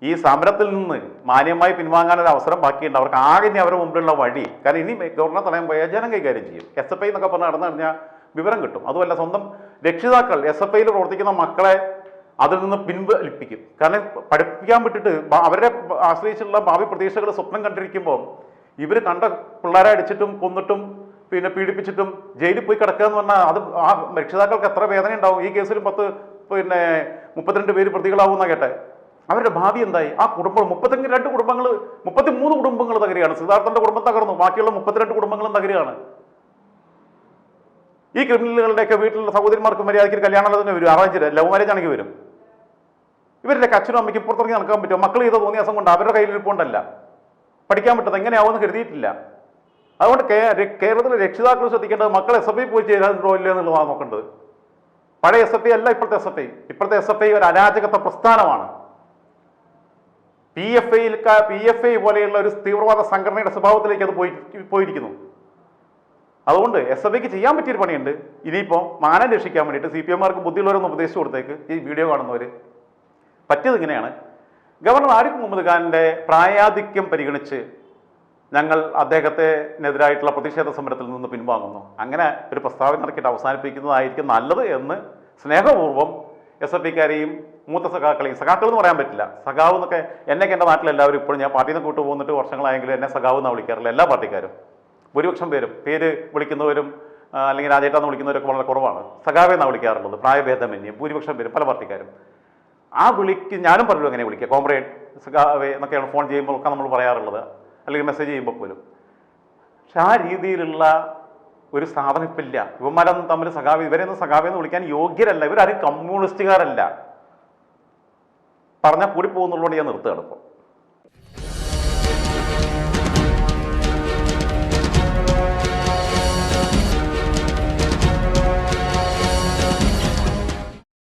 ഈ സമരത്തിൽ നിന്ന് മാന്യമായി പിൻവാങ്ങാനൊരു അവസരം ബാക്കിയുണ്ട്. അവർക്ക് ആകെ ഇനി അവരുടെ മുമ്പിലുള്ള വഴി കാരണം ഇനി ഗവർണർ തലയം പോയാൽ ജനം കൈകാര്യം ചെയ്യും. എസ് എഫ് ഐ എന്നൊക്കെ പറഞ്ഞ് നടന്നു കഴിഞ്ഞാൽ വിവരം കിട്ടും. അതുമല്ല സ്വന്തം രക്ഷിതാക്കൾ എസ് എഫ് ഐയിൽ പ്രവർത്തിക്കുന്ന മക്കളെ അതിൽ നിന്ന് പിൻവലിപ്പിക്കും. കാരണം പഠിപ്പിക്കാൻ വിട്ടിട്ട് അവരെ ആശ്രയിച്ചുള്ള ഭാവി പ്രതീക്ഷകൾ സ്വപ്നം കണ്ടിരിക്കുമ്പോൾ ഇവർ കണ്ട പിള്ളേരെ അടിച്ചിട്ടും കൊന്നിട്ടും പിന്നെ പീഡിപ്പിച്ചിട്ടും ജയിലിൽ പോയി കിടക്കുക എന്ന് പറഞ്ഞാൽ അത് ആ രക്ഷിതാക്കൾക്ക് എത്ര വേദന ഉണ്ടാവും ഈ കേസിലും പത്ത് പിന്നെ മുപ്പത്തിരണ്ട് പേര് പ്രതികളാവും എന്നാ കേട്ടെ. അവരുടെ ഭാവി എന്തായി? ആ കുടുംബം മുപ്പത്തി രണ്ട് കുടുംബങ്ങൾ മുപ്പത്തി മൂന്ന് കുടുംബങ്ങൾ തകരുകയാണ്. സിദ്ധാർത്ഥന്റെ കുടുംബം തകർന്നു. ബാക്കിയുള്ള മുപ്പത്തിരണ്ട് കുടുംബങ്ങളും തകരുകയാണ്. ഈ ക്രിമിനലുകളുടെയൊക്കെ വീട്ടിലുള്ള സഹോദരിമാർക്ക് മര്യാദയ്ക്ക് ഒരു കല്യാണം തന്നെ വരും. അറേഞ്ച് ലവ് മാരേജ് ആണെങ്കിൽ വരും. ഇവരുടെ അച്ഛനും അമ്മയ്ക്ക് പുറത്തിറങ്ങി നടക്കാൻ പറ്റും മക്കൾ ചെയ്ത തോന്നിയാസം കൊണ്ട് അവരുടെ കയ്യിൽ ഇരിപ്പുണ്ടല്ല പഠിക്കാൻ പറ്റുന്നത് എങ്ങനെയാവുമെന്ന് കരുതിയിട്ടില്ല. അതുകൊണ്ട് കേരളത്തിലെ രക്ഷിതാക്കൾ ശ്രദ്ധിക്കേണ്ടത് മക്കൾ എസ് എഫ് ഐ പോയി ചെയ്തിട്ടുണ്ടോ ഇല്ലയോ എന്നുള്ളതാണ് നോക്കേണ്ടത്. പഴയ എസ് എഫ് ഐ അല്ല ഇപ്പോഴത്തെ എസ് എഫ് ഐ ഇപ്പോഴത്തെ എസ് എഫ് ഐ ഒരു അരാജകത്വ പ്രസ്ഥാനമാണ്. പി എഫ് ഐയിൽ പി എഫ് ഐ പോലെയുള്ള ഒരു തീവ്രവാദ സംഘടനയുടെ സ്വഭാവത്തിലേക്ക് അത് പോയി പോയിരിക്കുന്നു. അതുകൊണ്ട് എസ് എഫ് ഐക്ക് ചെയ്യാൻ പറ്റിയൊരു പണിയുണ്ട്. ഇനിയിപ്പോൾ മാനം രക്ഷിക്കാൻ വേണ്ടിയിട്ട് സി പി എമ്മാർക്ക് ബുദ്ധിയുള്ളവരൊന്ന് ഉപദേശിച്ചു കൊടുത്തേക്ക് ഈ വീഡിയോ കാണുന്നവർ പറ്റിയത് ഇങ്ങനെയാണ്. ഗവർണർ ആരിഫ് മുഹമ്മദ് ഖാനിന്റെ പ്രായാധിക്യം പരിഗണിച്ച് ഞങ്ങൾ അദ്ദേഹത്തിനെതിരായിട്ടുള്ള പ്രതിഷേധ സമരത്തിൽ നിന്ന് പിൻവാങ്ങുന്നു. അങ്ങനെ ഒരു പ്രസ്താവന ഇറക്കിയിട്ട് അവസാനിപ്പിക്കുന്നതായിരിക്കും നല്ലത് എന്ന് സ്നേഹപൂർവം എസ് എഫ് ഐക്കാരെയും മൂത്ത സഖാക്കളെയും സഖാക്കൾ എന്ന് പറയാൻ പറ്റില്ല. സഖാവ് എന്നൊക്കെ എന്നൊക്കെ എന്റെ നാട്ടിലെല്ലാവരും ഇപ്പോഴും ഞാൻ പാർട്ടിയിൽ നിന്ന് കൂട്ടു പോന്നിട്ട് വർഷങ്ങളായെങ്കിലും എന്നെ സഖാവ് എന്നാണ് വിളിക്കാറില്ല. എല്ലാ പാർട്ടിക്കാരും. ഭൂരിപക്ഷം പേരും. പേര് വിളിക്കുന്നവരും അല്ലെങ്കിൽ രാജേട്ടാന്ന് വിളിക്കുന്നവരൊക്കെ വളരെ കുറവാണ്. സഖാവേ എന്നാണ് വിളിക്കാറുള്ളത്. പ്രായഭേദമന്യേ ഭൂരിപക്ഷം പേരും പല പാർട്ടിക്കാരും. ആ വിളിക്ക് ഞാനും പറഞ്ഞു എങ്ങനെ വിളിക്കുക? കോമ്രേഡ് സഖാവേ എന്നൊക്കെയാണ് ഫോൺ ചെയ്യുമ്പോൾ ഒക്കെ നമ്മൾ പറയാറുള്ളത്. അല്ലെങ്കിൽ മെസ്സേജ് ചെയ്യുമ്പോൾ പോലും. പക്ഷെ ആ രീതിയിലുള്ള ഒരു സാധനം ഇപ്പം ഇല്ല ഇവന്മാരൊന്നും തമ്മിൽ സഖാവി ഇവരെയൊന്നും സഖാവെന്ന് വിളിക്കാൻ യോഗ്യരല്ല. ഇവരാരും കമ്മ്യൂണിസ്റ്റുകാരല്ല. പറഞ്ഞാൽ കൂടി പോകുന്നുള്ളതുകൊണ്ട് ഞാൻ നിർത്തുകയാണ് ഇപ്പോൾ.